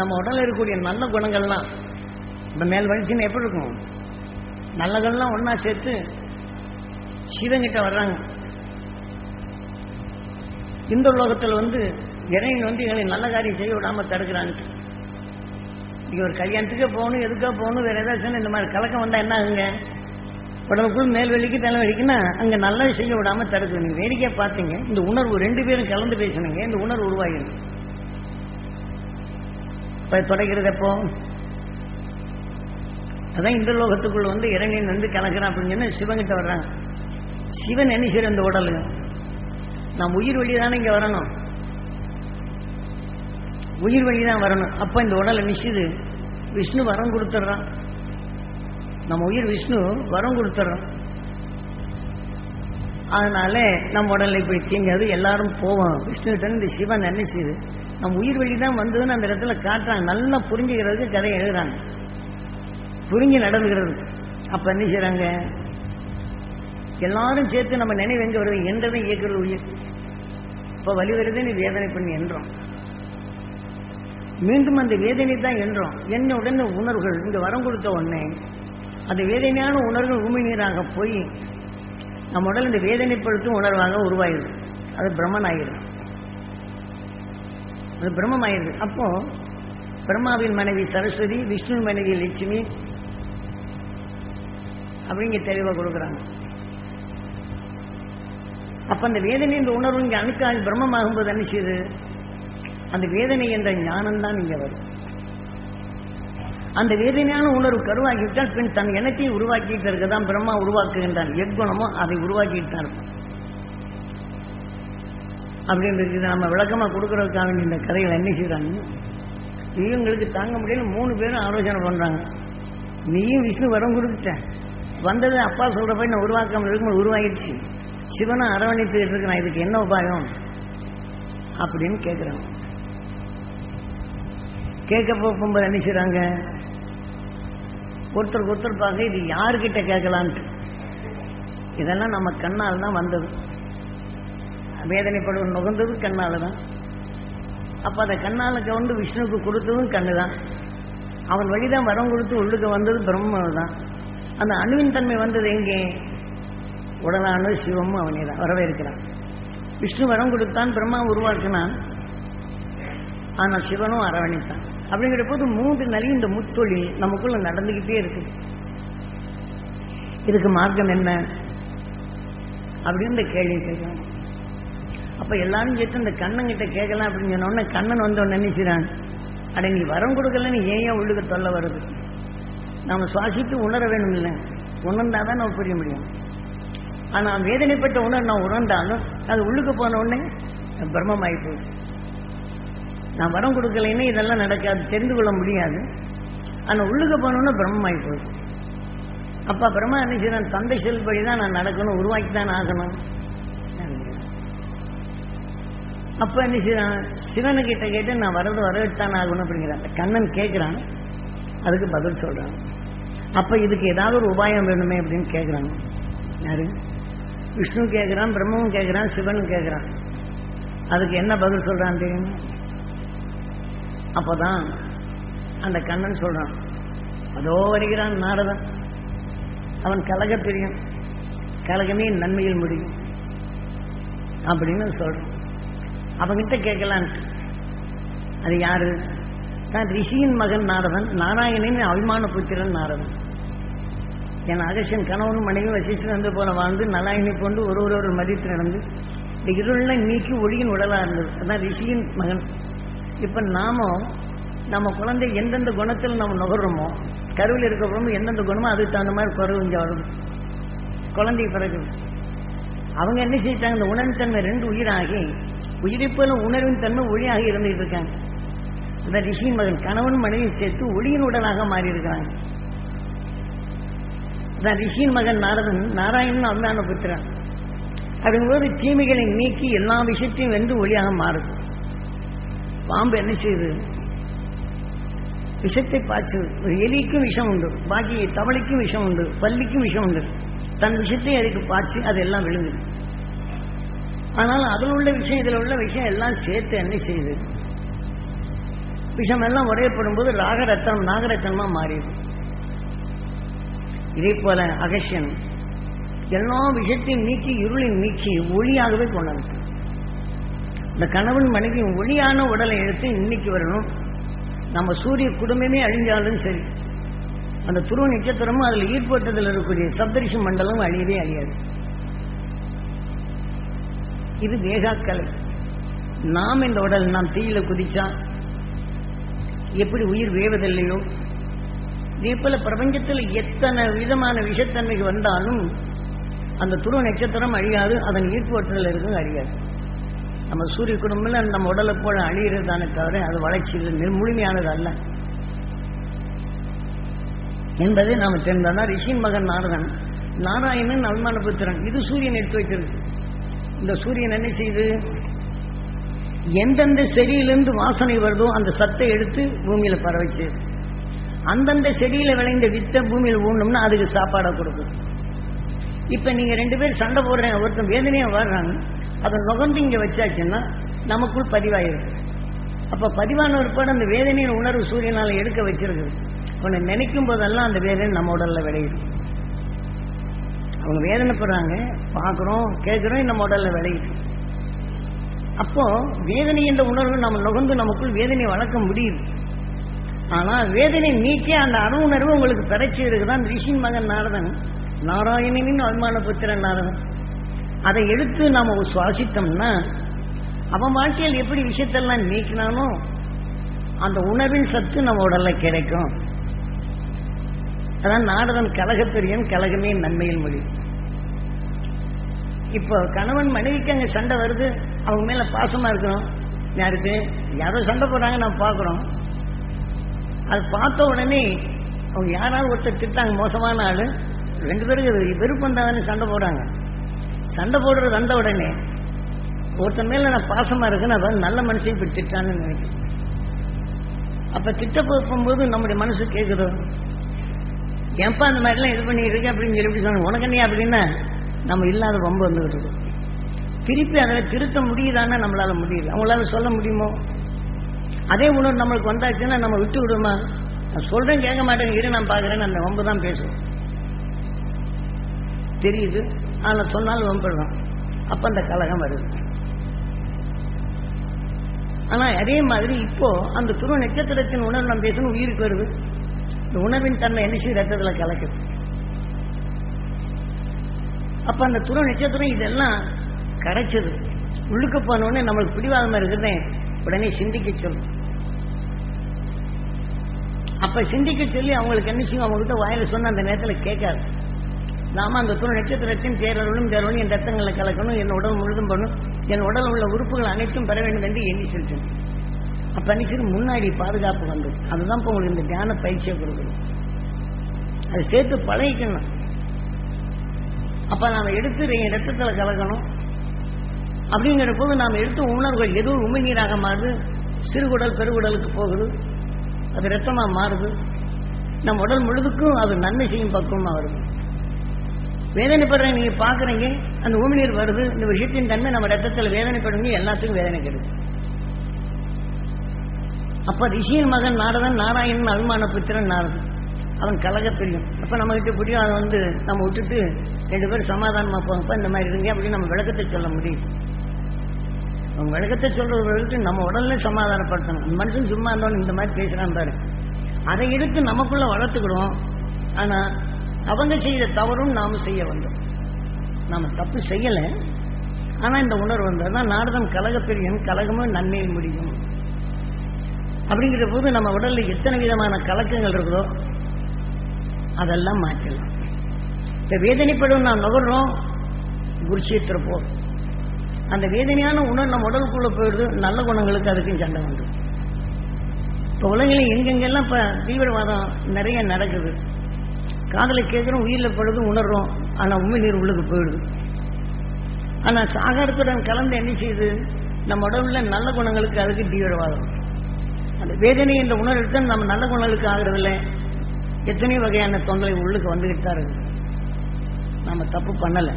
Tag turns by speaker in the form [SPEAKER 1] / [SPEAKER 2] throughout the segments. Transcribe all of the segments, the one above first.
[SPEAKER 1] நம்ம உடல்ல இருக்கக்கூடிய நல்ல குணங்கள்லாம் இந்த மேல் வலிச்சுன்னு எப்படி இருக்கும்? நல்லதெல்லாம் ஒன்னா சேர்த்து சிவங்கிட்ட வர்றாங்க. இந்த உலகத்தில் வந்து இறைவன் வந்து எங்களை நல்ல காரியம் செய்ய விடாம தடுக்கிறாங்க இங்க ஒரு கல்யாணத்துக்கே போகணும் எதுக்கா போகணும் வேற ஏதாச்சும் இந்த மாதிரி கலக்கம் வந்தா என்ன ஆகுங்க? உடம்புக்குள் மேல் வலிக்கு தலை வலிக்குன்னா அங்க நல்லது செய்ய விடாம தடுக்கணும் நீங்க வேடிக்கையா பார்த்தீங்க இந்த உணர்வு ரெண்டு பேரும் கலந்து பேசினீங்க இந்த உணர்வு உருவாகிருக்கு இப்ப தொடக்கிறது எப்போ? அதான் இந்த லோகத்துக்குள்ள வந்து இறைவன் வந்து கலக்கிறான் அப்படின்னு சொன்ன சிவங்கிட்ட வர்றாங்க. சிவன் என்ன செய்யற இந்த உடல் நாம் உயிர் வழி தானே இங்க வரணும். உயிர் வழி தான் வரணும். அப்ப இந்த உடலை நிச்சயது விஷ்ணு வரம் கொடுத்துட்றான். நம்ம உயிர் விஷ்ணு வரம் கொடுத்துட்றோம் அதனால நம்ம உடலை இப்படி தீங்காது எல்லாரும் போவோம். விஷ்ணுகிட்ட இந்த சிவன் என்ன செய்யுது நம்ம உயிர் வழி தான் வந்ததுன்னு அந்த இடத்துல காட்டுறாங்க. நல்லா புரிஞ்சுக்கிறதுக்கு கதை எழுதுறாங்க. புரிஞ்சு நடந்துகிறது அப்ப என்ன செய்யறாங்க எல்லாரும் சேர்த்து நம்ம நினைவு எங்க வருது? என்றதை இயக்குறது உயிர். இப்ப வலி வருது நீ வேதனை பண்ணி என்றோம். மீண்டும் அந்த வேதனை தான் என்றோம். என்ன உடனே உணர்வுகள்? இங்க வரம் கொடுத்த உடனே அந்த வேதனையான உணர்வுகள் உண்மை நீராக போய் நம்ம உடல் இந்த வேதனைப்படுத்தும் உணர்வாக உருவாயிடும் அது பிரம்மன் ஆயிடுது அது பிரம்மமாயிருது. அப்போ பிரம்மாவின் மனைவி சரஸ்வதி விஷ்ணு மனைவி லட்சுமி அப்படிங்க தெளிவாக கொடுக்குறாங்க. அப்ப அந்த வேதனை என்ற உணர்வு இங்க அணுக்காக பிரம்மமாகும்போது என்ன செய்யுது? அந்த வேதனை என்ற ஞானம் தான் இங்க வரும். அந்த வேதனையான உணர்வு கருவாகிவிட்டால் பின் தன் எண்ணத்தை உருவாக்கிட்டு இருக்கதான் பிரம்மா உருவாக்குகின்றான். எக்குணமோ அதை உருவாக்கிட்டு தான் இருப்பான். அப்படின்றது நம்ம விளக்கமா கொடுக்கறதுக்காக வேண்டிய இந்த கதைகளை என்ன செய்யறாங்க இவங்களுக்கு தாங்க முடியல மூணு பேரும் ஆலோசனை பண்றாங்க. நீயும் விஷ்ணு வரம் கொடுத்துட்ட. வந்தது அப்பா சொல்ற போய் நான் உருவாக்காம இருக்கும்போது உருவாகிடுச்சு. சிவனை அரவணைத்துக்கிட்டு இருக்கிறான் இதுக்கு என்ன உபாயம்? அப்படின்னு கேட்குறாங்க கேட்க போகும்போது என்ன செய்கிறாங்க ஒருத்தருக்கு ஒருத்தர் பார்க்க இது யாருக்கிட்ட கேட்கலான்ட்டு. இதெல்லாம் நம்ம கண்ணால் தான் வந்தது. வேதனைப்படுவது நுகர்ந்தது கண்ணால் தான் அப்போ அதை கண்ணால் கவர்ந்து விஷ்ணுவுக்கு கொடுத்ததும் கண்ணு தான் அவன் வழிதான் வரம் கொடுத்து உள்ளுக்கு வந்தது பிரம்மன் தான் அந்த அணுவின் தன்மை வந்தது எங்கே? உடலானது சிவமும் அவனே தான் வரவேற்கிறான். விஷ்ணு வரம் கொடுத்தான் பிரம்மா உருவாக்கினான். ஆனால் சிவனும் அரவணைத்தான். அப்படிங்கிற போது மூன்று நலி இந்த முத்தொழில் நமக்குள்ள நடந்துக்கிட்டே இருக்கு. இதுக்கு மார்க்கம் என்ன? அப்படின்னு இந்த கேள்வி கேட்கணும் அப்ப எல்லாரும் சேர்த்து இந்த கண்ணன் கிட்ட கேட்கலாம் அப்படின்னு சொன்ன உடனே கண்ணன் வந்த உடனே நினைச்சுறான் அட நீ வரம் கொடுக்கலன்னு ஏன் ஏன் உள்ளுக்கு தொல்லை வருது? நாம சுவாசித்து உணர வேணும் இல்லை உணர்ந்தாதான் நம்ம புரிய முடியும். ஆனா வேதனைப்பட்ட உணர் நான் உணர்ந்தாலும் அது உள்ளுக்கு போன உடனே பிரம்மமாயி போகுது. நான் வரம் கொடுக்கலைன்னு இதெல்லாம் நடக்காது தெரிந்து கொள்ள முடியாது. ஆனா உள்ளுக்கு போனோன்னு பிரம்மமாயி போகுது. அப்பா பிரம்மா என்ன செய்யறான் தந்தை செல்படி தான் நான் நடக்கணும் உருவாக்கி தான் ஆகணும். அப்ப என்ன செய்யறான்? சிவனுக்கிட்ட கிட்ட கேட்டு நான் வரது வரவிட்டான் ஆகணும் அப்படிங்கிறான் கண்ணன் கேட்கிறான் அதுக்கு பதில் சொல்றான். அப்ப இதுக்கு ஏதாவது ஒரு உபாயம் வேணுமே அப்படின்னு கேட்கிறாங்க யாரு? விஷ்ணு கேட்கிறான் பிரம்மவும் கேட்கிறான் சிவனும் கேட்கிறான் அதுக்கு என்ன பதில் சொல்றான் தெரியுமா அப்பதான் அந்த கண்ணன் சொல்றான் அதோ வருகிறான் நாரதன். அவன் கலக தெரியும் கலகமே நன்மையில் முடியும். அப்படின்னு சொல்றான். அவங்கிட்ட கேட்கலான் அது யாரு? தான் ரிஷியின் மகன் நாரதன் நாராயணன் அபிமான புத்திரன் நாரதன். என் அகசியன் கணவனும் மனைவி வசிஷ்டன் வந்து போல வாழ்ந்து நலாயினை கொண்டு ஒரு ஒரு ஒரு மதித்து நடந்து இந்த இருளை நீக்கி ஒளியின் உடலா இருந்தது. அதான் ரிஷியின் மகன். இப்ப நாம நம்ம குழந்தை எந்தெந்த குணத்தில் நம்ம நுகர்றோமோ கருவில் இருக்கிறோமோ எந்தெந்த குணமோ அதுக்கு தகுந்த மாதிரி குறவு இங்க வருது குழந்தை பிறகு. அவங்க என்ன செய்தாங்க? இந்த உணர்வின் தன்மை ரெண்டு உயிராகி உயிரை உணர்வின் தன்மை ஒளியாக இருந்துட்டு இருக்காங்க. இந்த ரிஷி மகன் கணவன் மனைவி சேர்த்து ஒளியின் உடலாக மாறி இருக்கிறாங்க ரிஷியின் மகன் நாரதன் நாராயணன் அவதான புத்திரன். அப்படிங்கும்போது தீமைகளை நீக்கி எல்லா விஷயத்தையும் வென்று ஒளியாக மாறுது. பாம்பு என்ன செய்யுது? விஷத்தை பாய்ச்சுது. ஒரு எலிக்கும் விஷம் உண்டு. பாக்கி தவளைக்கும் விஷம் உண்டு. பல்லிக்கும் விஷம் உண்டு. தன் விஷத்தை அதுக்கு பாய்ச்சி அதெல்லாம் விழுங்குது. ஆனால் அதில் உள்ள விஷயம் இதில் உள்ள விஷயம் எல்லாம் சேர்த்து என்ன செய்யுது? விஷம் எல்லாம் உடையப்படும் போது ராகரத்தனம் நாகரத்தனமா மாறிடும் இதே போல அகசியன் எல்லா விஷயத்தையும் நீக்கி இருளின் நீக்கி ஒளியாகவே கொண்டாங்க இந்த கணவன் மனைவி ஒளியான உடலை எடுத்து இன்னைக்கு வரணும். நம்ம சூரிய குடும்பமே அழிஞ்சாலும் சரி. அந்த துருவ நட்சத்திரமும் அதில் ஈடுபட்டதில் இருக்கக்கூடிய சப்தரிஷி மண்டலம் அழியவே அழியாது. இது வேகாக்கலை நாம் இந்த உடல் நாம் தீயில குதிச்சா எப்படி உயிர் வேவதில்லையோ? இதே போல பிரபஞ்சத்தில் எத்தனை விதமான விஷத்தன்மைக்கு வந்தாலும் அந்த துருவ நட்சத்திரம் அழியாது அதன் ஈர்ப்புவற்றத்தில் இருக்கும் அழியாது. நம்ம சூரிய குடும்பம்ல நம்ம உடலை போல அழிகிறது தானே தவிர அது வளர்ச்சி முழுமையானது அல்ல. என்பதை நாம் தெரிந்தால் ரிஷின் மகன் நாரதன். நாராயணன் அல்மான புத்திரன் இது சூரியன் எடுத்து வச்சிருக்கு. இந்த சூரியன் என்ன செய்யுது எந்தெந்த செடியிலிருந்து வாசனை வருதோ அந்த சத்தை எடுத்து பூமியில பரவச்சு அந்தந்த செடியில விளைந்த வித்தை பூமியில் ஊடணும்னா அதுக்கு சாப்பாடை கொடுக்கும். இப்ப நீங்க ரெண்டு பேர் சண்டை போடுறேன் ஒருத்தன் வேதனையா வர்றாங்க அதை நுகர்ந்து இங்க வச்சாச்சுன்னா நமக்குள் பதிவாயிருக்கு அப்ப பதிவான ஒருபாடு அந்த வேதனையின் உணர்வு சூரியனால எடுக்க வச்சிருக்கு உன்னை நினைக்கும் போதெல்லாம் அந்த வேதனை நம்ம உடல்ல விளையுது. அவங்க வேதனைப்படுறாங்க பார்க்குறோம் கேட்குறோம் நம்ம உடல்ல விளையுது. அப்போ வேதனை என்ற உணர்வு நம்ம நுகர்ந்து நமக்குள் வேதனையை வளர்க்க முடியுது. ஆனால் வேதனை நீக்கி அந்த அணுணர்வு உங்களுக்கு பெறச்சி இருக்குதான் ரிஷின் மகன் நாரதன் நாராயணனின் அபிமான புத்திரன் நாரதன். அதை எடுத்து நாம் சுவாசித்தோம்னா அவன் வாழ்க்கையில் எப்படி விஷயத்தெல்லாம் நீக்கினானோ அந்த உணர்வின் சத்து நம்ம உடல்ல கிடைக்கும். அதான் நாரதன் கலகப்பெரியன் கலகமே நன்மையில் மொழி. இப்போ கணவன் மனைவிக்கு அங்கே சண்டை வருது அவங்க மேல பாசமா இருக்கணும். யாருக்கு? யாரோ சண்டை போடுறாங்க நான் பார்க்குறோம். அது பார்த்த உடனே அவங்க யாராவது ஒருத்தர் திட்டாங்க மோசமான ஆளு. ரெண்டு பேருக்கு விருப்பம் தானே சண்டை போடுறாங்க. சண்டை போடுறது வந்த உடனே ஒருத்தன் மேல நான் பாசமா இருக்குன்னு அதான் நல்ல மனுஷன் இப்படி திட்டான்னு நினைக்கிறேன். அப்ப திட்ட போகும்போது நம்முடைய மனசு கேட்குறோம் ஏன்பா அந்த மாதிரிலாம் இது பண்ணிட்டு இருக்கு அப்படின்னு சொல்லி எப்படி சொன்ன? உனக்கு என்ன? அப்படின்னா நம்ம இல்லாத ரொம்ப வந்துகிட்டு இருக்கோம் திருப்பி அதில் திருத்த முடியுதான்னா நம்மளால முடியல. அவங்களால சொல்ல முடியுமோ? அதே உணர்வு நம்மளுக்கு வந்தாச்சுன்னா நம்ம விட்டு விடுமா நான் சொல்றேன் கேட்க மாட்டேன். இரு நான் பார்க்குறேன்னு அந்த வம்பு தான் பேசுவோம் தெரியுது. ஆனால் சொன்னாலும் வம்பிடுறோம் அப்போ அந்த கலகம் வருது. ஆனா அதே மாதிரி இப்போ அந்த துருவ நட்சத்திரத்தின் உணர்வு நம்ம பேசணும் உயிருக்கு வருது? இந்த உணர்வின் தன்மை என்ன செய்ய ரத்தத்தில் கலக்குது. அப்ப அந்த துணை நட்சத்திரம் இதெல்லாம் கரைச்சது. உள்ளுக்கு போனோடனே நம்மளுக்கு பிடிவாதமா இருக்குதுன்னு உடனே சிந்திக்க சொல்லும். அப்ப சிந்திக்க சொல்லி அவங்களுக்கு என்ன செய்யும்? அவங்க கிட்ட வாயில சொன்ன அந்த நேரத்தில் கேட்காது. நாம அந்த துணை நட்சத்திரத்தையும் பேரருளும் பேரருளும் என் ரத்தங்களை கலக்கணும் என் உடல் முழுதும் பண்ணும் என் உடல் உள்ள உறுப்புகள் அனைத்தும் பெற வேண்டும் என்று எண்ணி செலுத்தணும் அப்ப முன்னாடி பாதுகாப்பு வந்து அதுதான் இப்போ உங்களுக்கு இந்த தியான பயிற்சியை கொடுக்கணும் அதை சேர்த்து பழகிக்கணும். அப்ப நாம எடுத்து ரத்தத்தில் ரத்தத்துல கலக்கணும். அப்படிங்கிற போது நாம் எடுத்த உணர்வுகள் உண்மை நீராக மாறுது. சிறுகுடல் பெருகுடலுக்கு போகுது. அது ரத்தமா மாறுது. நம் உடல் முழுதுக்கும் அது நன்மை செய்யும் பக்குவமா வருது. வேதனைப்படுற நீங்க பாக்குறீங்க அந்த உமிழ்நீர் வருது. இந்த விஷயத்தின் தன்மை நம்ம ரத்தத்தில் வேதனைப்படுங்க எல்லாத்துக்கும் வேதனை கிடைக்கும் அப்ப ரிஷியின் மகன் நாரதன் நாராயணன் அபிமான புத்திரன் நாரதன். அவன் கலக தெரியும் அப்ப நம்ம கிட்ட புரியும் அதை வந்து நம்ம விட்டுட்டு ரெண்டு பேரும் சமாதானமா போங்கப்பா இந்த மாதிரி இருங்க அப்படின்னு நம்ம விளக்கத்தை சொல்ல முடியும். அவங்க விளக்கத்தை சொல்றவர்களுக்கு நம்ம உடல்ல சமாதானப்படுத்தணும். இந்த மனுஷன் சும்மா இருந்தோன்னு இந்த மாதிரி பேசுறான் பாரு. அதை எடுத்து நமக்குள்ள வளர்த்துக்கிடுவோம். ஆனா அவங்க செய்த தவறும் நாம செய்ய வந்தோம் நாம தப்பு செய்யல. ஆனா இந்த உணர்வு வந்ததுதான் நாரதம் கலகப்பிரியன் கலகமும் நன்மையில் முடியும். அப்படிங்கிற போது நம்ம உடல்ல எத்தனை விதமான கலக்கங்கள் இருக்குதோ அதெல்லாம் மாற்றலாம். இந்த வேதனைப்படும் நாம் நுகர்றோம் குருஷேத்திர அந்த வேதனையான உணர்வு நம்ம உடலுக்குள்ள போயிடுது நல்ல குணங்களுக்கு அதுக்கும் சண்டை உண்டு. இப்போ உலகில் எங்கெங்கெல்லாம் இப்போ தீவிரவாதம் நிறைய நடக்குது. காதலை கேட்குறோம் உயிரில் படுது உணர்றோம் ஆனால் உண்மை நீர் உள்ளுக்கு போயிடுது. ஆனால் சாகரத்துடன் கலந்து என்ன செய்யுது? நம்ம உடம்புல நல்ல குணங்களுக்கு அதுக்கு தீவிரவாதம். அந்த வேதனை என்ற உணர்வு தான் நம்ம நல்ல குணங்களுக்கு ஆகிறதில்ல. எத்தனையோ வகையான தொந்தரவு உள்ளுக்கு வந்துகிட்டு தான் இருக்கு. நம்ம தப்பு பண்ணலை.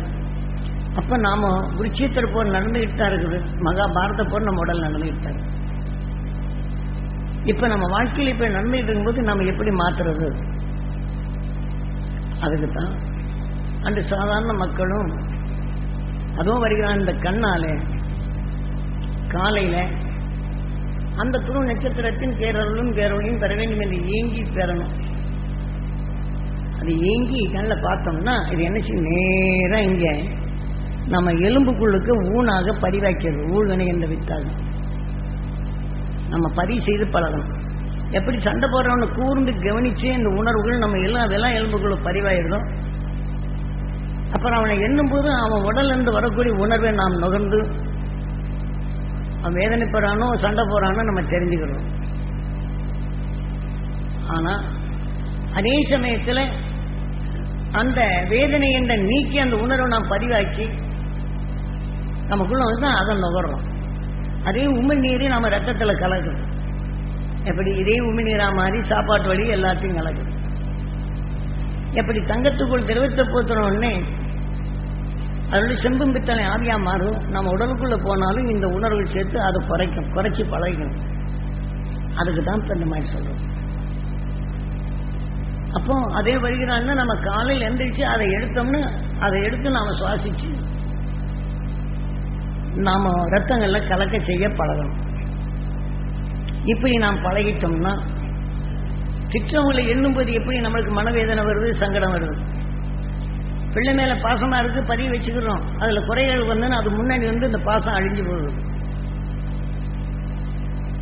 [SPEAKER 1] அப்ப நாம விருட்சியத்தர் போர் நடந்துகிட்டு தான் இருக்குது. மகாபாரத போர் நம்ம உடல் நடந்துகிட்டு தான் இருக்குது இப்ப நம்ம வாழ்க்கையில் இப்ப நடந்துகிட்டு இருக்கும்போது நம்ம எப்படி மாத்துறது? அதுக்கு தான் அன்று சாதாரண மக்களும் அதுவும் வருகிறான் இந்த கண்ணாலே காலையில அந்த துரு நட்சத்திரத்தின் பேரருளும் பேரொழியும் பெற வேண்டும் என்று ஏங்கி பெறணும் அது ஏங்கி கண்ணில் பார்த்தோம்னா இது என்ன செய்யும்? நேரா இங்க நம்ம எலும்புக்குள்ளுக்கு ஊனாக பதிவாக்கிறது ஊழ்கணை என்ற வித்தாக நம்ம பதிவு செய்து பழகணும். எப்படி சண்டை போடுறவனை கூர்ந்து கவனிச்சு இந்த உணர்வுகள் நம்ம எல்லாம் அதெல்லாம் எலும்புக்குள்ள பதிவாயிடும். அப்புறம் அவனை எண்ணும் போது அவன் உடல்ல இருந்து வரக்கூடிய உணர்வை நாம் நுகர்ந்து அவன் வேதனைப்படுறானோ சண்டை போறானோ நம்ம தெரிஞ்சுக்கிறோம் ஆனா அதே சமயத்தில் அந்த வேதனை என்ற நீக்கி அந்த உணர்வை நாம் பதிவாக்கி நமக்குள்ள வந்து அதை நுகர்றோம். அதே உமிழ்நீரை நம்ம ரத்தத்தில் கலக்குறோம். எப்படி? இதே உமிழ்நீரா மாதிரி சாப்பாட்டு வழி எல்லாத்தையும் கலக்குது எப்படி? தங்கத்துக்குள் திரவத்தை போத்துறோன்னே அதனுடைய செம்பும் பித்தளை ஆவியா மாறும். நம்ம உடலுக்குள்ள போனாலும் இந்த உணர்வு சேர்த்து அதை குறைக்கும் குறைச்சி பழகணும் அதுக்கு தான் இப்ப இந்த மாதிரி சொல்றோம். அப்போ அதே வருகிறான்னா நம்ம காலையில் எந்திரிச்சு அதை எடுத்தோம்னு அதை எடுத்து நாம சுவாசிச்சு நாம ரத்தங்கள்ல கலக்க செய்ய பழகணும். இப்படி நாம் பழகிட்டோம்னா திட்டங்களை எண்ணும்போது எப்படி நம்மளுக்கு மனவேதனை வருது சங்கடம் வருது? பிள்ளை மேல பாசமா இருக்கு பதிவு வச்சுக்கிறோம். அதுல குறைகள் வந்து அது முன்னாடி வந்து இந்த பாசம் அழிஞ்சு போகுது.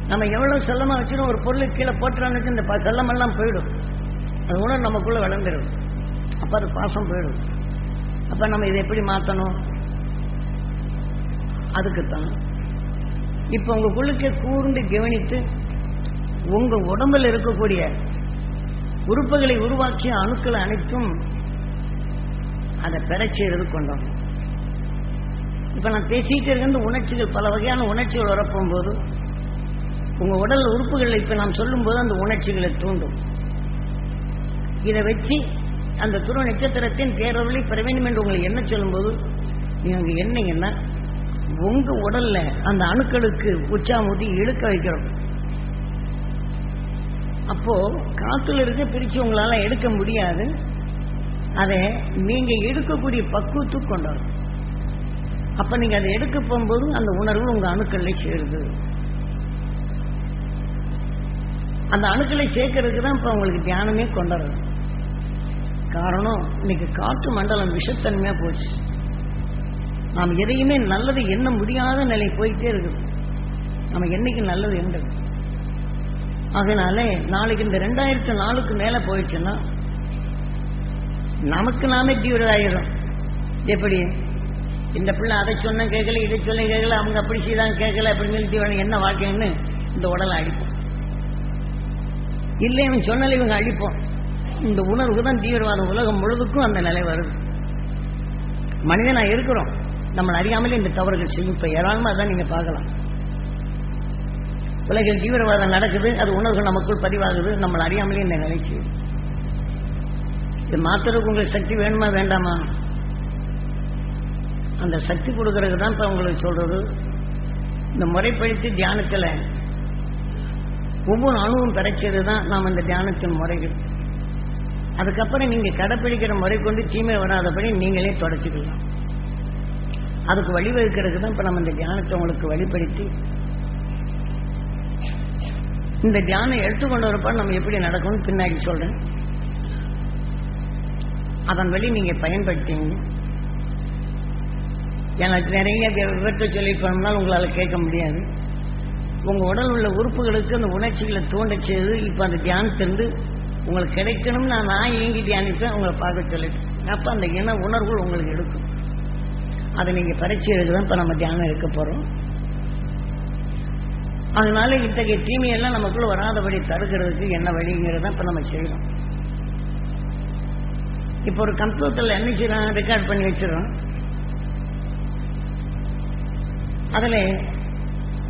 [SPEAKER 1] நம்ம எவ்வளவு செல்லமா வச்சிடும் ஒரு பொருள் கீழே போட்டுறான்னு இந்த செல்லமெல்லாம் போயிடும். அது உணர்வு நமக்குள்ள விளந்துடும் அப்ப அது பாசம் போயிடும். அப்ப நம்ம இதை எப்படி மாத்தணும்? அதுக்குத்தான். இப்ப உங்க குழுக்க கூர்ந்து கவனித்து உங்க உடம்புல இருக்கக்கூடிய உறுப்புகளை உருவாக்கிய அணுக்கள் அனைத்தும் அதை பெறச் செய்யறது கொண்டோம். இப்ப நான் பேசிட்டு இருக்க உணர்ச்சிகள் பல வகையான உணர்ச்சிகள் வரப்போகும்போது உங்க உடல் உறுப்புகளை இப்ப நாம் சொல்லும் போது அந்த உணர்ச்சிகளை தூண்டும். இதை வச்சு அந்த துருவ நட்சத்திரத்தின் பேரவர்களை பெற வேண்டும் என்று உங்களை என்ன சொல்லும்போது நீங்கள் அங்க என்னங்கன்னா உங்க உடல்ல அந்த அணுக்களுக்கு உச்சாமுதி இழுக்க வைக்கிறோம். அப்போ காத்துல இருக்க பிரிச்சு உங்களால எடுக்க முடியாது. அதை நீங்க எடுக்கக்கூடிய பக்குவத்துக்கு கொண்டாடும் அப்ப நீங்க அதை எடுக்க போகும்போது அந்த உணர்வு உங்க அணுக்கள்ல சேருது. அந்த அணுக்களை சேர்க்கறதுக்கு தான் இப்ப உங்களுக்கு தியானமே கொண்டாடுறது காரணம் இன்னைக்கு காற்று மண்டலம் விஷத்தன்மையா போச்சு. நாம் எதையுமே நல்லது எண்ண முடியாத நிலை போயிட்டே இருக்குது. நம்ம என்னைக்கு நல்லது எண்றது? அதனால நாளைக்கு இந்த ரெண்டாயிரத்தி நாலுக்கு மேல போயிடுச்சுன்னா நமக்கு நாமே தீவிரதாயிரும் எப்படி? இந்த பிள்ளை அதை சொன்ன கேட்கல இதை சொன்ன கேட்கல அவங்க அப்படி செய்தாங்க கேட்கல அப்படின்னு சொல்லி தீவிரம் என்ன வாழ்க்கைன்னு இந்த உடலை அழிப்போம். இல்லை இவன் சொன்னால இவங்க அழிப்போம். இந்த உணர்வு தான் தீவிரவாதம். உலகம் முழுதுக்கும் அந்த நிலை வருது. மனிதனா இருக்கிறோம். நம்மளை அறியாமலே இந்த தவறுகள் செய்யும். இப்ப ஏராளமா அதான் நீங்க பார்க்கலாம். உலகில் தீவிரவாதம் நடக்குது. அது உணர்வு நமக்குள் பதிவாகுது. நம்மளை அறியாமலே இந்த நிலைக்கு இது மாத்துறதுக்கு உங்களுக்கு சக்தி வேணுமா வேண்டாமா? அந்த சக்தி கொடுக்கறதுக்கு தான் இப்ப உங்களுக்கு சொல்றது. இந்த முறைப்படுத்தி தியானத்துல ஒவ்வொரு அணுவும் கிடைச்சது தான் நாம் இந்த தியானத்தின் முறைகள். அதுக்கப்புறம் நீங்க கடைப்பிடிக்கிற முறை கொண்டு தீமை வராதபடி நீங்களே தொடச்சிக்கலாம். அதுக்கு வழிவகுக்கிறதுக்கு தான் இப்ப நம்ம இந்த தியானத்தை உங்களுக்கு வழிப்படுத்தி. இந்த தியானம் எடுத்துக்கொண்டு வரப்ப நம்ம எப்படி நடக்கும்னு பின்னாடி சொல்றேன். அதன் வழி நீங்க பயன்படுத்தீங்க. எனக்கு நிறைய விவரத்தை சொல்லி போனோம்னால உங்களால கேட்க முடியாது. உங்க உடல் உள்ள உறுப்புகளுக்கு அந்த உணர்ச்சிகளை தூண்ட செய்து இப்ப அந்த தியானத்திலிருந்து உங்களுக்கு கிடைக்கணும்னு நான் நான் ஏங்கி தியானிப்பேன் உங்களை பார்க்க சொல்லிட்டு அப்ப அந்த இன உணர்வுகள் உங்களுக்கு எடுக்கும். அதை நீங்க பரீட்சை தான் இப்ப நம்ம தியானம் எடுக்க போறோம். அதனால இத்தகைய தீமையெல்லாம் நமக்குள்ள வராதபடி தடுக்கிறதுக்கு என்ன வழிங்கிறத இப்ப நம்ம செய்யறோம். இப்ப ஒரு கம்ப்யூட்டர்ல என்ன செய்யறோம்? ரெக்கார்ட் பண்ணி வச்சிடறோம். அதுல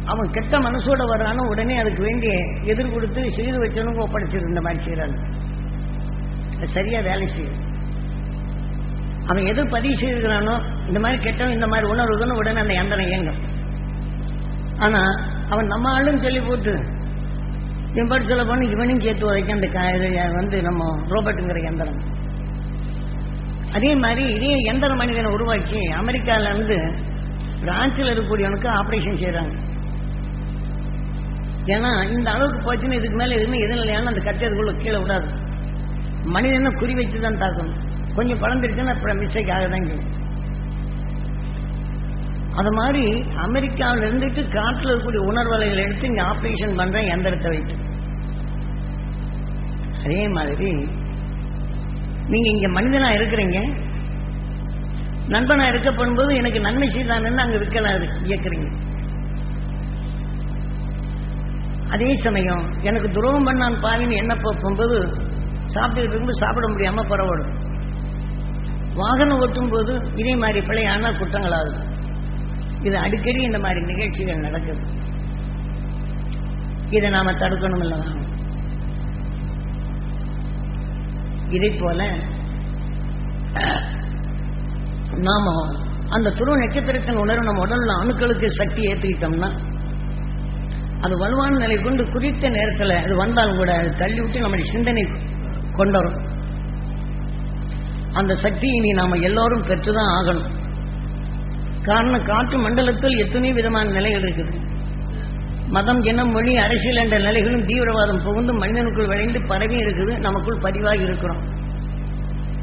[SPEAKER 1] அவன் கெட்ட மனசோட வர்றானோ உடனே அதுக்கு வேண்டிய எதிர் கொடுத்து செய்து வச்சவனுக்கு ஒப்படைச்சிரு இந்த மாதிரி செய்யறாங்க சரியா வேலை செய்யும். அவன் எது பதிவு செய்திருக்கிறானோ இந்த மாதிரி கெட்டவன் இந்த மாதிரி உணர்வுகள்னு உடனே அந்த எந்திரம் இயங்கும். ஆனா அவன் நம்ம ஆளும் சொல்லி போட்டு இவன் பாட்டு சொல்ல போனா இவனையும் சேர்த்து வரைக்கும் அந்த க- இது வந்து நம்ம ரோபோட்டுங்கிற எந்திரம் அதே மாதிரி இதே எந்திர மனிதனை உருவாக்கி அமெரிக்கால இருந்து பிரான்சில் இருக்கக்கூடியவனுக்கு ஆபரேஷன் செய்யறாங்க ஏன்னா இந்த அளவுக்கு போச்சுன்னு இதுக்கு மேல எதுவுமே எதிர்நிலையான அந்த கத்தியதுக்குள்ள கீழே விடாது. மனிதனை குறி வச்சு தான் தாக்கணும். கொஞ்சம் பழந்துருச்சுன்னா அப்புறம் மிஸ்டேக் ஆகதாங்க செய்யும். அது மாதிரி அமெரிக்காவில் இருந்துட்டு காட்டில் இருக்கக்கூடிய உணர்வலைகளை எடுத்து இங்க ஆபரேஷன் பண்றேன் எந்திரத்தை வைத்து. அதே மாதிரி நீங்க இங்க மனிதனா இருக்கிறீங்க. நண்பனா இருக்கப்படும் போது எனக்கு நன்மை செய்தான்னு அங்க விற்கலாம் இயக்குறீங்க. அதே சமயம் எனக்கு துரோகம் பண்ணான் பாவின்னு என்ன போகும்போது சாப்பிட்டுக்கிட்டு இருக்கும்போது சாப்பிட முடியாம பரவாயிடும் வாகனம் ஓட்டும் போது இதே மாதிரி பிழையான குற்றங்கள் ஆகுது இது அடிக்கடி இந்த மாதிரி நிகழ்ச்சிகள் நடக்குது. இதை நாம தடுக்கணும் இல்லவா? இதை போல நாம அந்த துருவ நட்சத்திரத்தின் உணர்வு நம்ம உடல்ல அணுக்களுக்கு சக்தி ஏற்றிக்கிட்டோம்னா அது வலுவான நிலை கொண்டு குறித்த நேரத்தில் அது வந்தாலும் கூட அது தள்ளி விட்டு நம்முடைய சிந்தனை கொண்டு வரும். அந்த சக்தியை இனி நாம எல்லோரும் பெற்றுதான் ஆகணும். காரணம் காற்று மண்டலத்தில் எத்தனை விதமான நிலைகள் இருக்குது. மதம் இனம் மொழி அரசியல் என்ற நிலைகளும் தீவிரவாதம் புகுந்து மனிதனுக்குள் விளைந்து பரவி இருக்குது நமக்குள் பதிவாகி இருக்கிறோம்.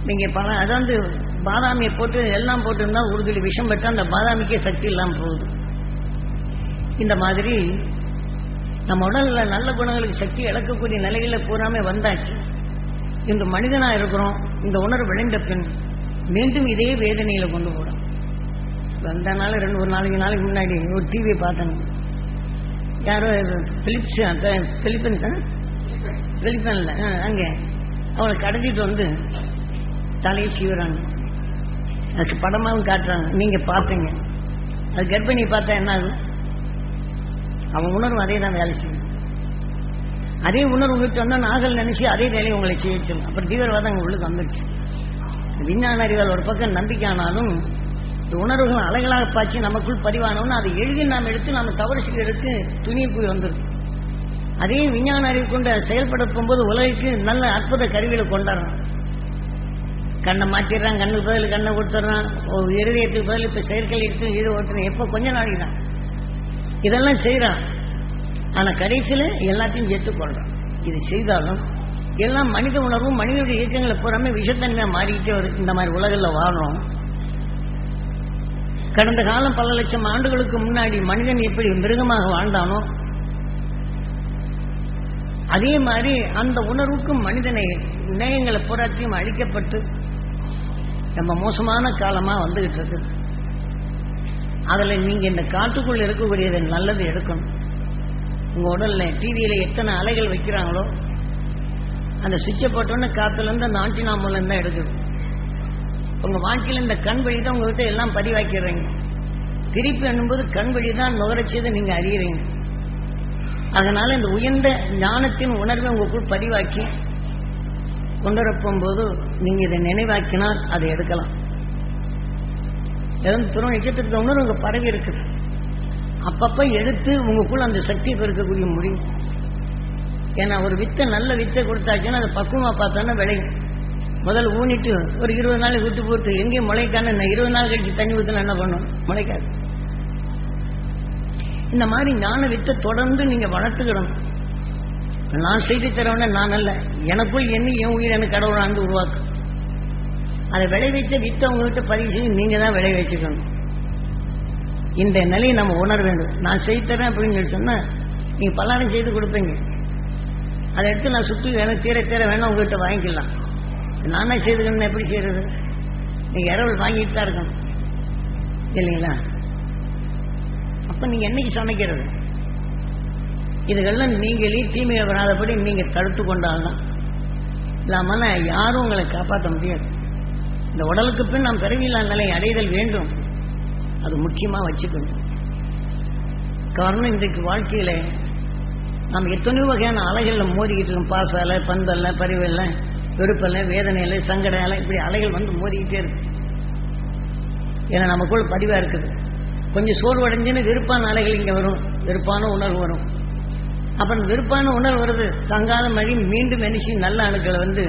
[SPEAKER 1] நீங்க பல அதாவது பாதாமியை போட்டு எல்லாம் போட்டிருந்தா ஒரு துளி விஷம் பெற்று அந்த பாதாமிக்கே சக்தி இல்லாமல் போகுது. இந்த மாதிரி நம்ம உடல்ல நல்ல குணங்களுக்கு சக்தி இழக்கக்கூடிய நிலையில பூராமே வந்தாச்சு. இந்த மனிதனா இருக்கிறோம் இந்த உணர்வு விளைந்த பின் மீண்டும் இதே வேதனையில கொண்டு போறோம். வந்த நாள் ரெண்டு ஒரு நாளைக்கு நாளைக்கு முன்னாடி ஒரு டிவியை பார்த்தேன். யாரோ பிலிப்ஸ் அந்த பிலிப்பன்ஸ் பிலிப்பன்ல அங்கே. அவளை கடத்திட்டு வந்து தலையை சீவுறாங்க. அதுக்கு படமாவும் காட்டுறாங்க. நீங்க பார்த்தீங்க அது கர்ப்பிணி பார்த்தா என்ன ஆகும்? அவன் உணர்வு அதே தான் வேலை செய்யும். அதே உணர்வு உங்களுக்கு வந்தா நாகல் நினைச்சு அதே வேலையை உங்களை செய்ய சொல்லும் அப்புறம் தீவிரவாதம் உங்களுக்கு வந்துருச்சு. விஞ்ஞான அறிவால் ஒரு பக்கம் நம்பிக்கை ஆனாலும் இந்த உணர்வுகள் அலைகளாக பாய்ச்சி நமக்குள் பதிவானவன் அதை எழுதி நாம் எடுத்து நம்ம தவறு செய்வதற்கு துணியை போய் வந்துடும் அதே விஞ்ஞான அறிவு கொண்டு செயல்பட போகும்போது உலகிற்கு நல்ல அற்புத கருவிகளை கொண்டாடுறான். கண்ணை மாற்றிடுறான் கண்ணுக்கு பதில் கண்ணை கொடுத்துட்றான் இருதயத்துக்கு பதில் இப்போ செயற்கை எடுத்து இது ஓட்டுறான் எப்போ கொஞ்ச நாளைக்கு தான். இதெல்லாம் செய்கிறான் ஆனா கடைசியில எல்லாத்தையும் ஏற்றுக்கொள்றான் இது செய்தாலும் எல்லாம் மனித உணர்வும் மனிதனுடைய இயக்கங்களை பூராமே விஷத்தன்மையா மாறிக்கிட்டே வருது. இந்த மாதிரி உலகில் வாழணும் கடந்த காலம் பல லட்சம் ஆண்டுகளுக்கு முன்னாடி மனிதன் எப்படி மிருகமாக வாழ்ந்தானோ அதே மாதிரி அந்த உணர்வுக்கும் மனிதனை நேயங்களை போராட்டியும் அழிக்கப்பட்டு ரொம்ப மோசமான காலமா வந்துகிட்டு இருக்கு. அதுல நீங்க இந்த காட்டுக்குள்ள இருக்கக்கூடியதை நல்லது எடுக்கணும். உங்க உடல்ல டிவியில எத்தனை அலைகள் வைக்கிறாங்களோ அந்த சுவிட்சை போட்டோன்னே காத்துல இருந்து அந்த ஆண்டினா மூலம் தான் எடுக்குது. உங்க வாழ்க்கையில இந்த கண் வழி தான் உங்ககிட்ட எல்லாம் பதிவாக்கிடுறீங்க. திருப்பி என்னும்போது கண் வழி தான் நுகரச்சதை நீங்க அறியறீங்க. அதனால இந்த உயர்ந்த ஞானத்தின் உணர்வை உங்களுக்குள் பதிவாக்கி கொண்டு போது நீங்க இதை நினைவாக்கினால் அதை எடுக்கலாம். ஏதாவது துணை நட்சத்திரத்தை உணர்வு உங்க பரவி இருக்குது அப்பப்ப எடுத்து உங்களுக்குள்ள அந்த சக்தி பெருக்கக்கூடிய முடியும். ஏன்னா ஒரு வித்தை நல்ல வித்தை கொடுத்தாச்சுன்னா அதை பக்குவமா பார்த்தோன்னா விளையும். முதல்ல ஊனிட்டு ஒரு இருபது நாள் விட்டு போட்டு எங்கேயும் முளைக்கான நான் இருபது நாள் கழிச்சு தண்ணி ஊற்றினா என்ன பண்ணும்? முளைக்காது. இந்த மாதிரி ஞான வித்தை தொடர்ந்து நீங்க வளர்த்துக்கிடணும். நான் செய்து தரவன நான் அல்ல. எனக்குள் என்ன என் உயிர் எனக்கு கடவுளாண்டு உருவாக்கும். அதை விளைவிச்ச வித்தை உங்ககிட்ட பதிவு செய்து நீங்க தான் விளை வச்சுக்கணும். இந்த நிலையை நம்ம உணர வேண்டும். நான் செய்து தரேன் அப்படின்னு சொல்லி சொன்னா நீங்க பல்லாரம் செய்து கொடுப்பீங்க. அதை எடுத்து நான் சுற்றி வேணும் தீர தீர வேணும் உங்ககிட்ட வாங்கிக்கலாம். நானே செய்துக்கணும் எப்படி செய்யறது? நீங்கள் இரவல் வாங்கிட்டு தான் இருக்கணும். இல்லைங்களா? அப்ப நீங்க என்னைக்கு சமைக்கிறது? இதுகள்லாம் நீங்களே தீமையை வராதபடி நீங்க தடுத்து கொண்டால்தான். இல்லாமல் யாரும் உங்களை காப்பாற்ற முடியாது. இந்த உடலுக்கு பின் நாம் பிறவியில்லா நிலை அடைதல் வேண்டும். அது முக்கியமா வச்சுக்கணும். காரணம் இன்றைக்கு வாழ்க்கையில நாம் எத்தனையோ வகையான அலைகளில் மோதிக்கிட்டு இருக்கோம். பாசால பந்தல்ல பரிவல்ல. வெறுப்பல்ல வேதனையில் சங்கடால இப்படி அலைகள் வந்து மோதிக்கிட்டே இருக்கு. ஏன்னா நமக்குள் பதிவாக இருக்குது. கொஞ்சம் சோர்வடைஞ்சுன்னு வெறுப்பான அலைகள் இங்கே வரும். வெறுப்பான உணர்வு வரும். அப்புறம் வெறுப்பான உணர்வு வருது தங்காத மழை மீண்டும் மனுஷி நல்ல அணுக்களை வந்து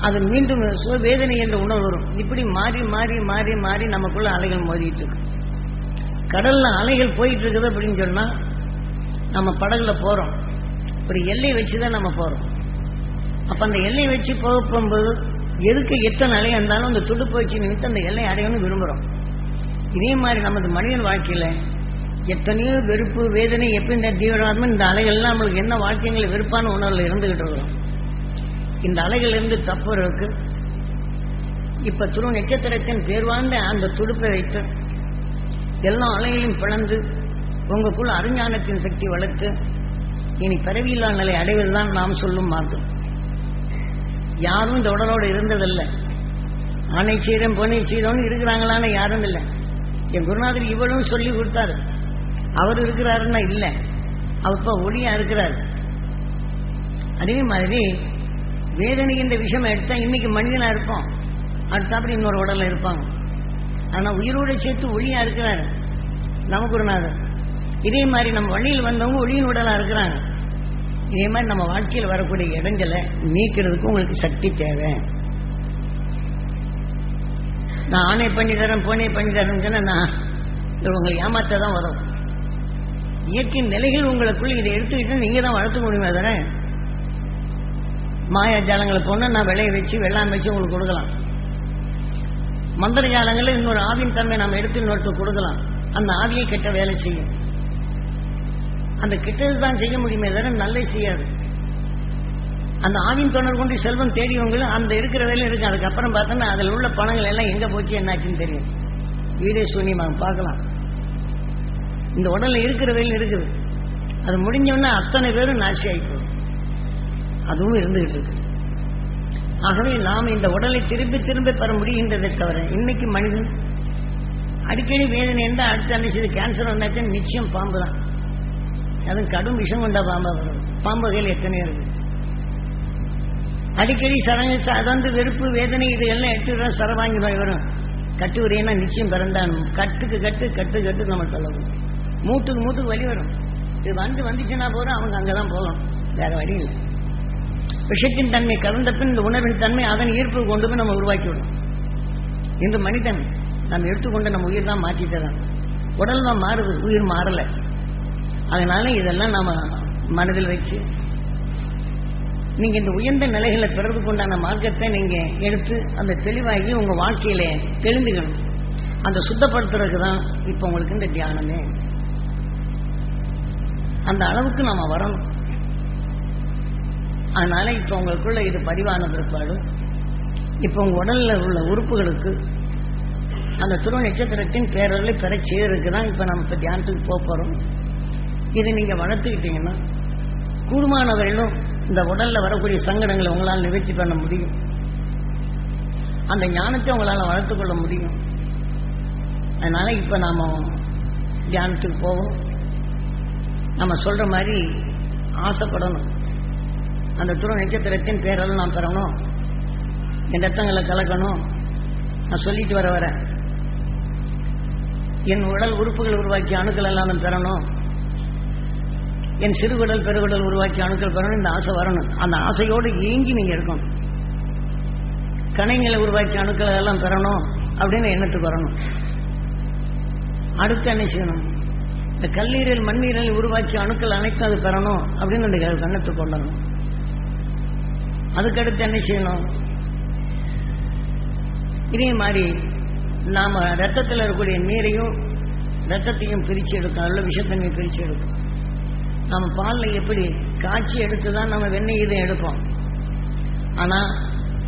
[SPEAKER 1] அது மீண்டும் வேதனை என்ற உணர்வு வரும். இப்படி மாறி மாறி மாறி மாறி நமக்குள்ள அலைகள் மோதிட்டு இருக்கு. கடல்ல அலைகள் போயிட்டு இருக்குது அப்படின்னு சொன்னா நம்ம படகுல போறோம். ஒரு எல்லை வச்சுதான் நம்ம போறோம். அப்ப அந்த எல்லை வச்சு போக போகும்போது எதுக்கு எத்தனை அலை இருந்தாலும் அந்த துடுப்பு வச்சு நிமித்து அந்த எல்லை அடையணும்னு விரும்புறோம். இதே மாதிரி நமது மனிதன் வாழ்க்கையில எத்தனையோ வெறுப்பு வேதனை எப்படி இந்த தீவிரவாதம் இந்த அலைகள்லாம் நம்மளுக்கு என்ன வாழ்க்கைங்களை வெறுப்பான உணர்வுல இருந்துகிட்டு இருக்கிறோம் இந்த அலைகள் இருந்து தப்புறதுக்கு இப்ப துரு நட்சத்திரத்தின் பேர் வாழ்ந்த அந்த துடுப்பை வைத்து எல்லா அலைகளையும் பிளந்து உங்களுக்குள்ள அறிஞானத்தின் சக்தி வளர்த்து இனி பரவியில்லா நிலை அடைவதுதான் நாம் சொல்லும் மாற்றம் யாரும் இந்த உடலோடு இருந்ததில்லை. ஆணை சீரம் பொனை சீரம்னு இருக்கிறாங்களான்னு யாரும் இல்லை. என் குருநாதர் இவளும் சொல்லி கொடுத்தாரு. அவர் இருக்கிறாருன்னா இல்லை. அவர் இப்ப ஒளியா இருக்கிறார். அதே மாதிரி வேதனைகின்ற விஷயம் எடுத்தா இன்னைக்கு மனிதனா இருப்போம். அடுத்தாப்படி இன்னொரு உடல்ல இருப்பாங்க. ஆனா உயிரோட சேர்த்து ஒளியா இருக்கிறாரு. நம குருநாதர். இதே மாதிரி நம்ம வழியில் வந்தவங்க ஒளியின் உடலா இருக்கிறாங்க. இதே மாதிரி நம்ம வாழ்க்கையில் வரக்கூடிய இடைஞ்சலை நீக்கிறதுக்கு உங்களுக்கு சக்தி தேவை. நான் ஆணை பண்ணி தரேன் போனே பண்ணி தரேன்னு நான் உங்களை ஏமாத்த தான் வரும். இயற்கையின் நிலைகள் உங்களுக்குள்ள இதை எடுத்துக்கிட்டு நீங்க தான் வளர்த்து முடியுமா தர மாயா ஜாலங்களை போன நான் விளைய வச்சு வெள்ளாமை வச்சு உங்களுக்கு கொடுக்கலாம். மந்திர ஜாலங்களில் இன்னொரு ஆவின் தன்மை நம்ம எடுத்து இன்னொருத்தர் கொடுக்கலாம். அந்த ஆவியை கெட்ட வேலை செய்யும். அந்த கெட்டது தான் செய்ய முடியுமே தவிர நல்லது செய்யாது. அந்த ஆவின் தொடர் கொண்டு செல்வம் தேடியவங்களும் அந்த இருக்கிற வேலை இருக்கு. அதுக்கப்புறம் பார்த்தோன்னா அதில் உள்ள பணங்கள் எல்லாம் எங்க போச்சு என்னாச்சுன்னு தெரியும். வீடியோ சூன்யமாக பார்க்கலாம். இந்த உடல்ல இருக்கிற வேலை இருக்குது. அது முடிஞ்சோடனே அத்தனை பேரும் நாசி ஆகிப்போம் அதுவும் இருந்துகிட்டு இருக்கு. ஆகவே நாம் இந்த உடலை திரும்பி திரும்ப பெற முடிகின்றதை தவிர இன்னைக்கு மனிதன் அடிக்கடி வேதனை இருந்தால் அடுத்த அன்னைக்கு கேன்சர் வந்தாச்சும் நிச்சயம் பாம்பு தான் அதுவும் கடும் விஷம் கொண்ட பாம்பா வரும். பாம்பு வகையில் எத்தனையோ இருக்கு? அடிக்கடி சரங்கு அதாவது வெறுப்பு வேதனை இது எல்லாம் எடுத்து சரவாங்கி நோய் வரும். கட்டு உரையனா நிச்சயம் பிறந்தான்? கட்டுக்கு கட்டு கட்டு கட்டு நம்ம சொல்லணும். மூட்டுக்கு மூட்டுக்கு வலி வரும். இது வந்து வந்துச்சுன்னா போறோம் அவங்க அங்கதான் போகணும் வேற வழி இல்லை. விஷத்தின் தன்மை கலந்த பின் இந்த உணர்வின் தன்மை அதன் ஈர்ப்பு கொண்டு போய் நம்ம உருவாக்கி விடும் இந்த மனிதன் நம்ம எடுத்துக்கொண்டு நம்ம உயிர் தான் மாற்றிட்டு தான் உடல் தான் மாறுது உயிர் மாறலை. அதனால இதெல்லாம் நாம மனதில் வச்சு நீங்க இந்த உயர்ந்த நிலைகளை பிறகு உண்டான மார்க்கத்தை நீங்க எடுத்து அந்த தெளிவாகி உங்க வாழ்க்கையில தெளிந்துக்கணும். அந்த சுத்தப்படுத்துறதுக்கு தான் இப்ப உங்களுக்கு இந்த தியானமே. அந்த அளவுக்கு நாம வரணும். அதனால இப்ப உங்களுக்குள்ள இது பதிவான பிற்பாடு. இப்ப உங்க உடல்ல உள்ள உறுப்புகளுக்கு அந்த துருவ நட்சத்திரத்தின் பேரலை பெற செய்யறதுக்கு தான் இப்ப நம்ம இப்ப தியானத்துக்கு போக போறோம். இதை நீங்க வளர்த்துக்கிட்டீங்கன்னா கூடுமானவரையிலும் இந்த உடல்ல வரக்கூடிய சங்கடங்களை உங்களால் நிவர்த்தி பண்ண முடியும். அந்த ஞானத்தை உங்களால் வளர்த்துக்கொள்ள முடியும். அதனால இப்ப நாம தியானத்துக்கு போவோம். நம்ம சொல்ற மாதிரி ஆசைப்படணும். அந்த துறை நட்சத்திரத்தின் பேரெல்லாம் நான் பெறணும். என் ரத்தங்களை கலக்கணும். நான் சொல்லிட்டு வர வர. என் உடல் உறுப்புகள் உருவாக்கி அணுக்கள் எல்லாம் நான் பெறணும். என் சிறுகுடல் பெருகுடல் உருவாக்கி அணுக்கள் பெறணும் இந்த ஆசை வரணும். அந்த ஆசையோடு ஏங்கி நீங்க இருக்கணும். கணைங்களை உருவாக்கி அணுக்களை எல்லாம் பெறணும் அப்படின்னு எண்ணத்துக்கு வரணும். அடுத்து என்ன செய்யணும்? இந்த கல்லீரல் மண்ணீரல் உருவாக்கி அணுக்கள் அனைத்தும் அது பெறணும் அப்படின்னு அந்த கண்ணத்துக்கு கொள்ளணும் அதுக்கடுத்து என்ன செய்யணும்? இதே மாதிரி நாம ரத்தத்தில் இருக்கக்கூடிய நீரையும் ரத்தத்தையும் பிரிச்சு எடுக்கும் அதில் விஷத்தன்மையை பிரிச்சு எடுக்கும் நம்ம பாலில் எப்படி காய்ச்சி எடுத்து தான் நம்ம வெண்ணெய் இதை எடுப்போம். ஆனால்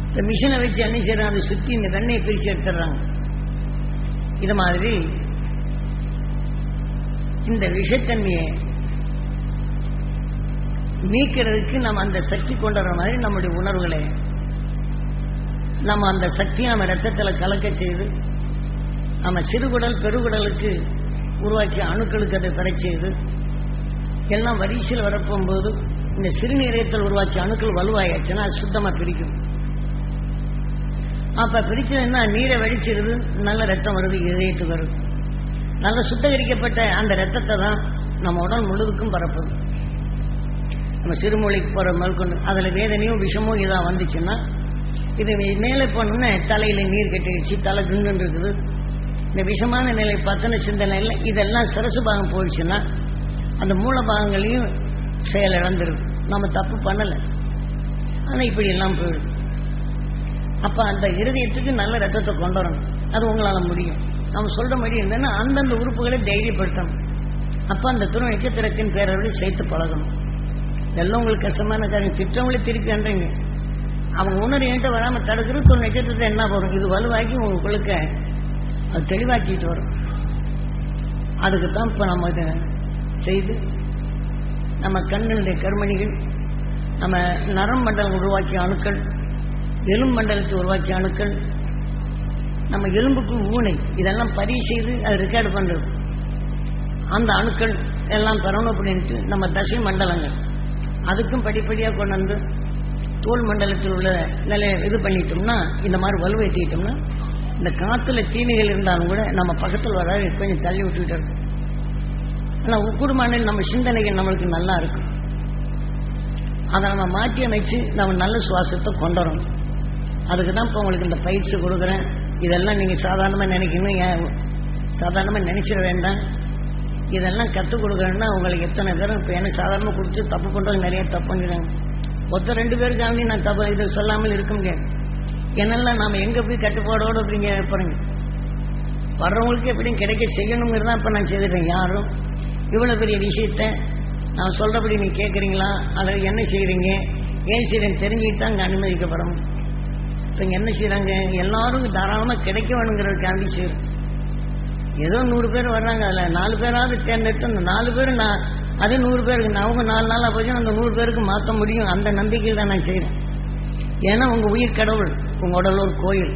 [SPEAKER 1] இந்த மிஷினை வச்சு என்ன செய்யறாங்க? அதை சுற்றி இந்த வெண்ணெயை பிரித்து எடுத்துடுறாங்க. இது மாதிரி இந்த விஷத்தன்மையை நீக்கிறதுக்கு நம்ம அந்த சக்தி கொண்டு வர மாதிரி நம்முடைய உணர்வுகளை நம்ம அந்த சக்தியை நம்ம ரத்தத்தில் கலக்க செய்து நம்ம சிறுகுடல் பெருகுடலுக்கு உருவாக்கிய அணுக்களுக்கு அதை பெற செய்து எல்லாம் வரிசையில் வரப்போகும்போது இந்த சிறுநீரகத்தில் உருவாக்கிய அணுக்கள் வலுவாயாச்சுன்னா அது சுத்தமாக பிரிக்கும். அப்போ பிரிச்சதுன்னா நீரை வடிச்சிருது நல்ல ரத்தம் வருது இதயத்துக்கு வருது. நல்ல சுத்தகரிக்கப்பட்ட அந்த ரத்தத்தை தான் நம்ம உடல் முழுதுக்கும் பரப்புது. நம்ம சிறுமொழிக்கு போகிற மேற்கொண்டு அதில் வேதனையும் விஷமும் இதாக வந்துச்சுன்னா இது மேலே போனோம்னா தலையில் நீர் கட்டிடுச்சு தலை குண்டு இருக்குது. இந்த விஷமான நிலை பார்த்தோன்னா சிந்தனையில் இதெல்லாம் சரசு பாகம் போயிடுச்சுன்னா அந்த மூல பாகங்களையும் செயல் இழந்துருக்கு நம்ம தப்பு பண்ணலை. ஆனால் இப்படி எல்லாம் போயிடும் அப்போ அந்த இருதயத்துக்கு நல்ல ரத்தத்தை கொண்டு வரணும். அது உங்களால் முடியும். நம்ம சொல்கிற மாதிரி இருந்தேன்னா அந்தந்த உறுப்புகளை தைரியப்படுத்தணும். அப்போ அந்த துணை நட்சத்திரத்தின் பேரவர்களை சேர்த்து பழகணும். இதெல்லாம் உங்களுக்கு கஷ்டமான காரியம். திட்டவங்களே திருப்பி அன்றீங்க அவங்க உணர்வு என்கிட்ட வராமல் தடுக்கிறது துணை நட்சத்திரத்தை என்ன வரும்? இது வலுவாக்கி உங்களுக்கு அது தெளிவாக்கிட்டு வரும். அதுக்கு தான் இப்போ நம்ம செய்து நம்ம கண்ணினுடைய கருமணிகள் நம்ம நரம் மண்டலம் உருவாக்கிய அணுக்கள் எலும்பு மண்டலத்தை உருவாக்கிய அணுக்கள் நம்ம எலும்புக்கு ஊனை இதெல்லாம் பதிவு செய்து அது ரெக்கார்டு பண்ணுறது அந்த அணுக்கள் எல்லாம் பெறணும் அப்படின்ட்டு நம்ம தசை மண்டலங்கள். அதுக்கும் படிப்படியாக கொண்டு வந்து தோல் மண்டலத்தில் உள்ள நிலைய இது பண்ணிட்டோம்னா இந்த மாதிரி வலுவேற்றிட்டோம்னா இந்த காற்றுல தீமைகள் இருந்தாலும் கூட நம்ம பக்கத்தில் வர கொஞ்சம் தள்ளி விட்டுக்கிட்டு இருக்கும். ஆனால் உக்குடுமானில் நம்ம சிந்தனைகள் நம்மளுக்கு நல்லா இருக்கும் அதை நம்ம மாற்றி அமைச்சு நம்ம நல்ல சுவாசத்தை கொண்டு வரணும் அதுக்கு தான் இப்போ உங்களுக்கு இந்த பயிற்சி கொடுக்குறேன். இதெல்லாம் நீங்கள் சாதாரணமாக நினைக்கணும். ஏன் சாதாரணமாக நினைச்சிட வேண்டாம். இதெல்லாம் கற்றுக் கொடுக்குறேன்னா உங்களுக்கு எத்தனை பேரும் இப்போ எனக்கு சாதாரணமாக கொடுத்து தப்பு பண்ணுறவங்க நிறைய தப்பு பண்ணிடுறாங்க. ஒருத்தர் ரெண்டு பேருக்காண்டி நான் தப்பு இது சொல்லாமல் இருக்க முடியாது என்னெல்லாம் நாம் எங்கே போய் கட்டுப்பாடோடு அப்படிங்க போறீங்க? வர்றவங்களுக்கு எப்படியும் கிடைக்க செய்யணுங்கிறதான் இப்போ நான் செய்திருக்கேன் யாரும் இவ்வளோ பெரிய விஷயத்த நான் சொல்கிறபடி நீ கேட்குறீங்களா அல்லது என்ன செய்கிறீங்க ஏன் செய்கிறேன்னு தெரிஞ்சுக்கிட்டு தான் அங்கே அனுமதிக்கப்படும். இப்போ இங்கே என்ன செய்கிறாங்க எல்லாரும் தாராளமாக கிடைக்க வேணுங்கிறதுக்காண்டி செய்கிறோம் ஏதோ நூறு பேர் வர்றாங்க அதில். நாலு பேராவது தேர்ந்தெடுத்து அந்த நாலு பேர் நான் அது நூறு பேருக்கு நான் அவங்க நாலு நாளாக போச்சு அந்த நூறு பேருக்கு மாற்ற முடியும். அந்த நம்பிக்கையில் தான் நான் செய்கிறேன் ஏன்னா உங்கள் உயிர் கடவுள் உங்கள் உடல் ஒரு கோயில்.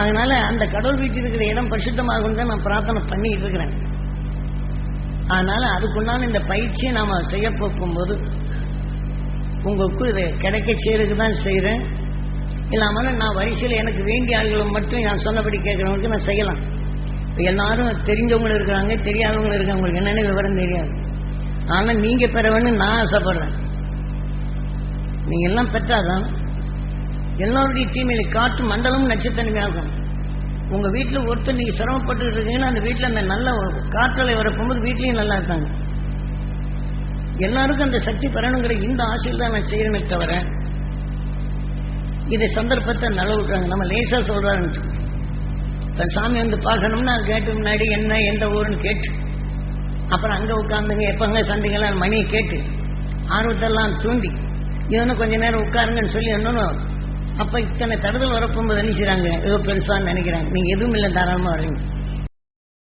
[SPEAKER 1] அதனால அந்த கடவுள் வீட்டில் இருக்கிற இடம் பரிசுத்தமாகும் தான் நான் பிரார்த்தனை பண்ணிட்டு இருக்கிறேன். அதனால அதுக்குண்டான இந்த பயிற்சியை நாம செய்ய போகும்போது உங்களுக்கு இது கிடைக்க செய்யறதுக்கு தான் செய்கிறேன் இல்லாமல் நான் வரிசையில் எனக்கு வேண்டிய ஆள்களை மட்டும் நான் சொன்னபடி கேட்குறவங்களுக்கு நான் செய்யலாம். இப்போ எல்லாரும் தெரிஞ்சவங்களும் இருக்கிறாங்க தெரியாதவங்களும் இருக்காங்க. உங்களுக்கு என்னென்ன விவரம் தெரியாது. ஆனால் நீங்கள் பெற நான் ஆசைப்படுறேன். நீங்க எல்லாம் பெற்றாதான் எல்லோருடைய தீமையில காற்று மண்டலமும் நச்சுத்தன்மையாகும் உங்க வீட்டில் ஒருத்தர் நீங்க சிரமப்பட்டு இருக்கீங்கன்னா அந்த வீட்டில் அந்த நல்ல காற்றலை வரப்போகும்போது வீட்லயும் நல்லா இருக்காங்க. எல்லாருக்கும் அந்த சக்தி பெறணுங்கிற இந்த ஆசையில் தான் நான் செய்யறேனே தவிர இதை சந்தர்ப்பத்தை நல்ல விட்றாங்க நம்ம லேசா சொல்றாங்க சாமி வந்து பார்க்கணும்னா கேட்டு முன்னாடி என்ன எந்த ஊருன்னு கேட்டு அப்புறம் அங்க உட்காந்துங்க எப்பங்க சண்டைகள்லாம் மணியை கேட்டு ஆர்வத்தெல்லாம் தூண்டி இவனும் கொஞ்ச நேரம் உட்காருங்கன்னு சொல்லி என்னன்னு அப்ப இத்தனை தடுதல் வரப்போகும்போது என்ன செய்றாங்க? ஏதோ பெருசான்னு நினைக்கிறாங்க. நீங்க எதுவும் இல்லை தாராளமா வர்றீங்க